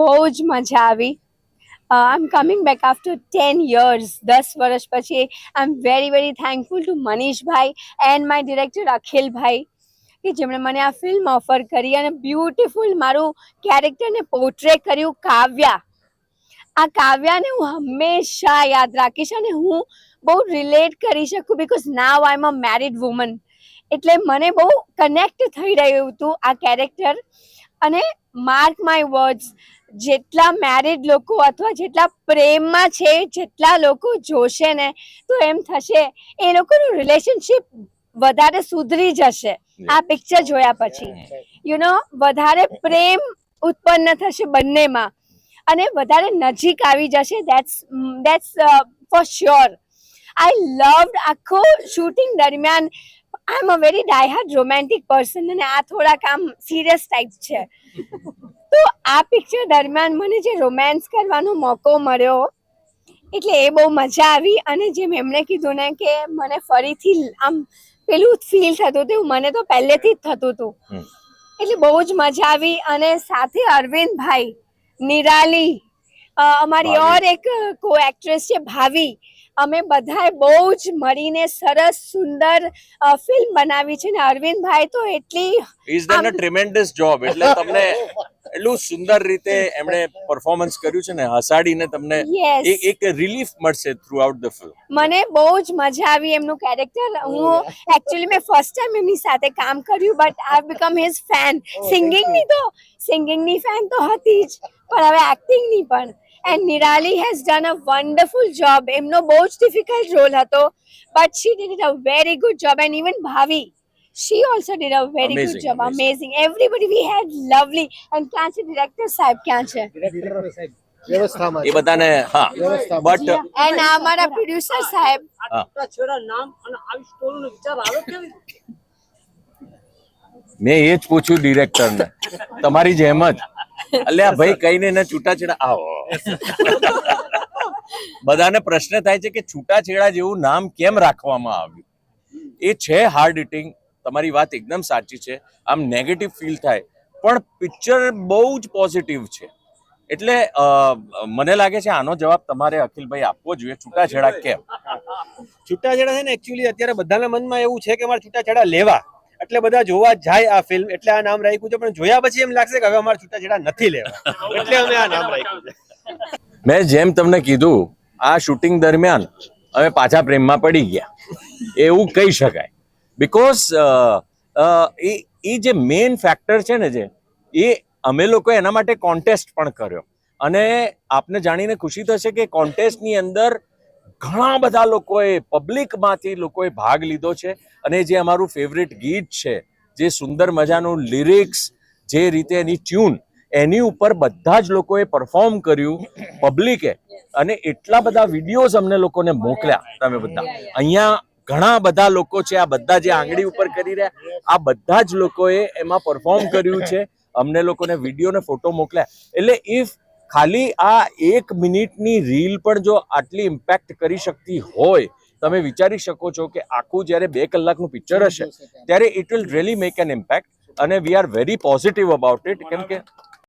બહુ જ મજા આવી. I am coming back after ten years દસ વર્ષ પછી I am very very thankful to Manishbhai and my director અખિલભાઈ કે જેમણે મને આ ફિલ્મ ઓફર કરી અને બ્યુટિફુલ મારું કેરેક્ટરને પોર્ટ્રે કર્યું કાવ્યા. આ કાવ્યાને હું હંમેશા યાદ રાખીશ અને હું બહુ રિલેટ કરી શકું because now I am a married woman એટલે મને બહુ કનેક્ટ થઈ રહ્યું હતું આ કેરેક્ટર અને માર્ક માય વર્ડ્સ જેટલા મેરિડ લોકો અથવા જેટલા પ્રેમમાં છે જેટલા લોકો જોશે ને તો એમ થશે એ લોકોનું રિલેશનશિપ વધારે સુધરી જશે. આ પિક્ચર જોયા પછી. યુ નો વધારે પ્રેમ ઉત્પન્ન થશે બંનેમાં અને વધારે નજીક આવી જશે. That's that's for sure I loved આખો શૂટિંગ દરમિયાન I am a very diehard romantic person અને આ થોડાક આમ સિરિયસ ટાઈપ છે. તો આ પિક્ચર દરમિયાન મને જે રોમેન્સ કરવાનો મોકો મળ્યો એટલે એ બહુ મજા આવી અને જેમ એમણે કીધું ને કે મને ફરીથી આમ પેલું ફીલ થતું હતું મને તો પહેલેથી જ થતું હતું. એટલે બહુ જ મજા આવી અને સાથે અરવિંદભાઈ નિરાલી અમારી ઓર એક કો એક્ટ્રેસ છે ભાવી. અમે બધાએ બહુ જ મળીને સરસ સુંદર ફિલ્મ બનાવી છે ને અરવિંદભાઈ તો એટલી is done a tremendous job એટલે તમને એટલું સુંદર રીતે એમણે પરફોર્મન્સ કર્યું છે ને હસાડીને તમને એક એક રિલીફ મળશે થ્રુ આઉટ ધ ફિલ્મ મને બહુ જ મજા આવી એમનું કેરેક્ટર હું એકચ્યુઅલી મેં ફર્સ્ટ ટાઈમ એમની સાથે કામ કર્યું but I become his fan સિંગિંગની તો સિંગિંગની ફેન તો હતી જ પણ હવે એક્ટિંગની પણ. And Nirali has done a wonderful job એમનો બહુ જ ડિફિકલ્ટ રોલ હતો but she did a very good job and even Bhavi she also did a very Amazing, good job amazing. amazing. Everybody we had lovely and ક્યાં છે director સાહેબ ક્યાં છે વ્યવસ્થામાં એ બધાને હા. બટ એન્ડ અમારા પ્રોડ્યુસર સાહેબ હા. છેડા નામ અને આવી સ્ટોરીનો વિચાર આવે કેવી મેં એ જ પૂછ્યું ડિરેક્ટરને તમારી જેમ જ. અલ્યા ભાઈ કહીને એને છૂટાછેડા આવો. બધાને પ્રશ્ન થાય છે કે છૂટાછેડા જેવું નામ કેમ રાખવામાં આવ્યું? એ છે હાર્ડ ઇટિંગ તમારી વાત એકદમ સાચી છે. આમ નેગેટિવ ફીલ થાય. પણ પિક્ચર બહુ જ પોઝિટિવ છે. એટલે મને લાગે છે આનો જવાબ તમારે અખિલભાઈ આપવો જોઈએ છૂટાછેડા કેમ? છૂટાછેડા છે ને એકચ્યુઅલી અત્યારે બધાના મનમાં એવું છે કે મારે છૂટાછેડા લેવા. એટલે બધા જોવા જાય આ ફિલ્મ એટલે આ નામ રાખ્યું છે પણ જોયા પછી એમ લાગશે કે હવે અમારે છૂટાછેડા નથી લેવા. એટલે અમે આ નામ રાખ્યું છે. મેં જેમ તમને કીધું આ શૂટિંગ દરમિયાન અમે પાછા પ્રેમમાં પડી ગયા. એવું કહી શકાય. બીકોઝ એ એ જે મેઇન ફેક્ટર છે ને જે, એ અમે લોકો એના માટે કોન્ટેસ્ટ પણ કર્યો. અને આપને જાણીને ખુશી થશે કે કોન્ટેસ્ટની અંદર ઘણા બધા લોકોએ પબ્લિકમાંથી લોકોએ ભાગ લીધો છે. અને જે અમારું ફેવરેટ ગીત છે, જે સુંદર મજાનું લિરિક્સ જે રીતે એની ટ્યુન એની ઉપર બધા જ લોકોએ પરફોર્મ કર્યું પબ્લિકે અને એટલા બધા વિડીયોઝ અમને લોકોને મોકલ્યા, તમે બધા. અહીંયા ઘણા બધા લોકો છે, આ બધા જે આંગળી ઉપર કરી રહ્યા, આ બધા જ લોકોએ એમાં પરફોર્મ કર્યું છે. અમને લોકોને વીડિયો ને ફોટો મોકલ્યા. એટલે ઇફ ખાલી આ એક મિનિટની રીલ પણ જો આટલી ઇમ્પેક્ટ કરી શકતી હોય, તમે વિચારી શકો છો કે આખું જ્યારે બે કલાકનું પિક્ચર હશે, ત્યારે it will really make an impact અને we are very positive about it કેમ કે